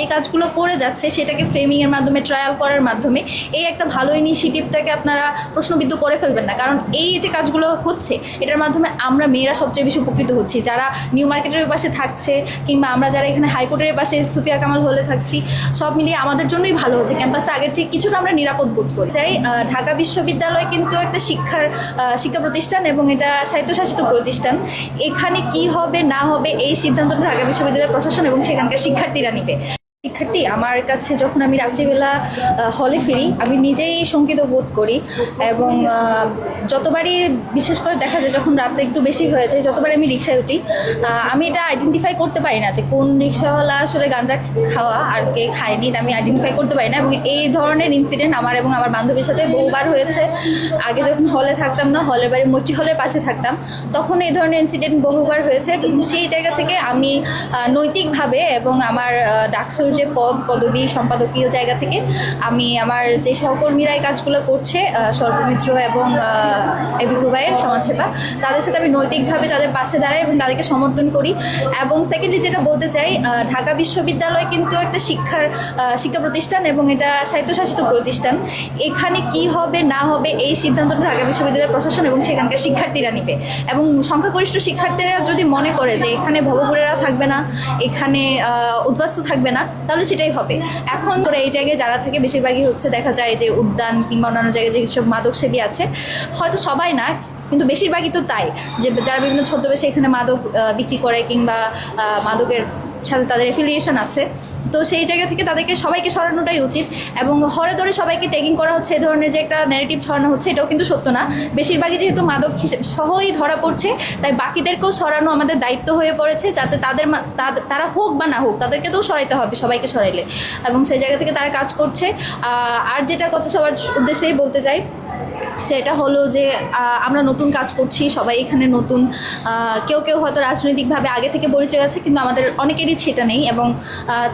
যে কাজগুলো করে যাচ্ছে সেটাকে ফ্রেমিং এর মাধ্যমে ট্রায়াল করার মাধ্যমে, এই একটা ভালো ইনিশিয়েটিভটাকে আপনারা প্রশ্নবিদ্ধ করে ফেলবেন না। কারণ এই যে কাজগুলো হচ্ছে, এটার মাধ্যমে আমরা মেয়েরা সবচেয়ে বেশি উপকৃত হচ্ছি। যারা নিউ মার্কেটের পাশে থাকছে, কিংবা আমরা যারা এখানে হাইকোর্টের পাশে সুফিয়া কামাল হলে থাকছি, সব মিলিয়ে আমাদের জন্যই ভালো হচ্ছে। ক্যাম্পাসটা আগের চেয়ে কিছুটা আমরা নিরাপদ বোধ করি। চাই ঢাকা বিশ্ববিদ্যালয় কিন্তু একটা শিক্ষার শিক্ষা প্রতিষ্ঠান এবং এটা স্বায়ত্তশাসিত প্রতিষ্ঠান। এখানে কি হবে, না হবে, এই সিদ্ধান্তটা ঢাকা বিশ্ববিদ্যালয়ের প্রশাসন এবং সেখানকার শিক্ষার্থীরা নিবে। শিক্ষার্থী, আমার কাছে যখন আমি রাত্রিবেলা হলে ফিরি, আমি নিজেই শঙ্কিত বোধ করি এবং যতবারই বিশেষ করে দেখা যায় যখন রাতে একটু বেশি হয়ে যায়, যতবারই আমি রিক্সায় উঠি আমি এটা আইডেন্টিফাই করতে পারি না যে কোন রিক্সাওয়ালা আসলে গাঞ্জা খাওয়া আর কে খায়নি আমি আইডেন্টিফাই করতে পারি না এবং এই ধরনের ইনসিডেন্ট আমার এবং আমার বান্ধবীর সাথে বহুবার হয়েছে। আগে যখন হলে থাকতাম না হলের বাড়ি মৈত্রী হলের পাশে থাকতাম, তখন এই ধরনের ইনসিডেন্ট বহুবার হয়েছে। সেই জায়গা থেকে আমি নৈতিকভাবে এবং আমার ডাকসুর যে পদ, পদবী, সম্পাদকীয় জায়গা থেকে আমি আমার যে সহকর্মীরা এই কাজগুলো করছে সর্বমিত্র এবং এবি জুবাইয়ের সমাজসেবা, তাদের সাথে আমি নৈতিকভাবে তাদের পাশে দাঁড়াই এবং তাদেরকে সমর্থন করি। এবং সেকেন্ডলি যেটা বলতে চাই ঢাকা বিশ্ববিদ্যালয় কিন্তু একটা শিক্ষার শিক্ষা প্রতিষ্ঠান এবং এটা স্বায়ত্তশাসিত প্রতিষ্ঠান। এখানে কি হবে, না হবে, এই সিদ্ধান্তটা ঢাকা বিশ্ববিদ্যালয়ের প্রশাসন এবং সেখানকার শিক্ষার্থীরা নিবে। এবং সংখ্যাগরিষ্ঠ শিক্ষার্থীরা যদি মনে করে যে এখানে ভবপুরেরা থাকবে না, এখানে উদ্বাস্তু থাকবে না তাহলে সেটাই হবে। এখন তোর এই জায়গায় যারা থাকে, বেশিরভাগই হচ্ছে দেখা যায় যে উদ্যান কিংবা অন্যান্য জায়গায় যেসব মাদক সেবী আছে, হয়তো সবাই না কিন্তু বেশিরভাগই তো তাই, যে যারা বিভিন্ন ছদ্মবেশে এখানে মাদক বিক্রি করে কিংবা মাদকের সাথে তাদের এফিলিয়েশন আছে, তো সেই জায়গা থেকে তাদেরকে সবাইকে সরানোটাই উচিত এবং হরে ধরে সবাইকে টেকিং করা হচ্ছে এই ধরনের যে একটা ন্যারেটিভ ছড়ানো হচ্ছে, এটাও কিন্তু সত্য না। বেশিরভাগই যেহেতু মাদক সহই ধরা পড়ছে, তাই বাকিদেরকেও সরানো আমাদের দায়িত্ব হয়ে পড়েছে, যাতে তাদের তারা হোক বা না হোক তাদেরকে তো সরাইতে হবে, সবাইকে সরাইলে। এবং সেই জায়গা থেকে তারা কাজ করছে। আর যেটা কথা সবার উদ্দেশ্যেই বলতে চাই সেটা হলো যে আমরা নতুন কাজ করছি, সবাই এখানে নতুন। কেউ কেউ হয়তো রাজনৈতিকভাবে আগে থেকে পরিচয় আছে, কিন্তু আমাদের অনেকেরই সেটা নেই এবং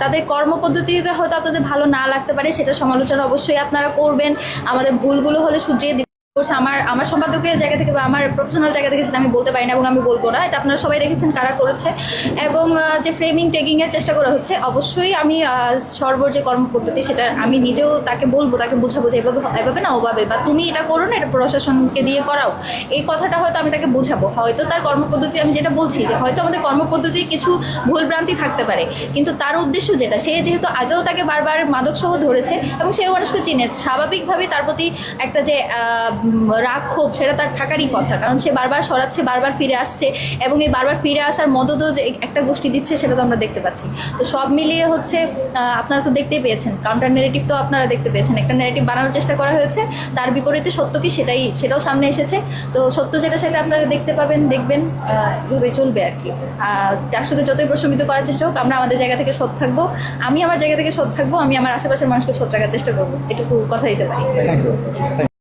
তাদের কর্মপদ্ধতিতে হয়তো আপনাদের ভালো না লাগতে পারে, সেটা সমালোচনা অবশ্যই আপনারা করবেন। আমাদের ভুলগুলো হলে শুধরিয়ে আমার আমার সম্পাদকের জায়গা থেকে বা আমার প্রফেশনাল জায়গা থেকে সেটা আমি বলতে পারি না এবং আমি বলব না। এটা আপনারা সবাই দেখেছেন কারা করেছে। এবং যে ফ্রেমিং টেকিংয়ের চেষ্টা করা হচ্ছে, অবশ্যই আমি সর্বর যে কর্মপদ্ধতি সেটা আমি নিজেও তাকে বলব, তাকে বোঝাবো যে এভাবে এভাবে না, ওভাবে। বা তুমি এটা করো না, এটা প্রশাসনকে দিয়ে করাও। এই কথাটা হয়তো আমি তাকে বোঝাবো। হয়তো তার কর্মপদ্ধতি আমি যেটা বলছি যে হয়তো আমাদের কর্মপদ্ধতির কিছু ভুলভ্রান্তি থাকতে পারে। কিন্তু তার উদ্দেশ্য যেটা, সে যেহেতু আগেও তাকে বারবার মাদকসহ ধরেছে এবং সেও মানুষকে চিনে। স্বাভাবিকভাবেই তার প্রতি একটা যে রাগ, ক্ষোভ, সেটা তার থাকারই কথা। কারণ সে বারবার সরাচ্ছে, বারবার ফিরে আসছে এবং এই বারবার ফিরে আসার মদতও যে একটা গোষ্ঠী দিচ্ছে, সেটা তো আমরা দেখতে পাচ্ছি। তো সব মিলিয়ে হচ্ছে আপনারা তো দেখতেই পেয়েছেন। কাউন্টার নেগেটিভ তো আপনারা দেখতে পেয়েছেন। একটা নেগেটিভ বানানোর চেষ্টা করা হয়েছে। তার বিপরীতে সত্য কি সেটাই, সেটাও সামনে এসেছে। তো সত্য যেটা, সেটা আপনারা দেখতে পাবেন, দেখবেন এভাবে চলবে আর কি। সাথে যতই প্রশমিত করার চেষ্টা হোক, আমরা আমাদের জায়গা থেকে সৎ থাকব। আমি আমার জায়গা থেকে সৎ থাকব, আমি আমার আশেপাশের মানুষকে সৎ রাখার চেষ্টা করব। এটুকু কথা দিতে পারি।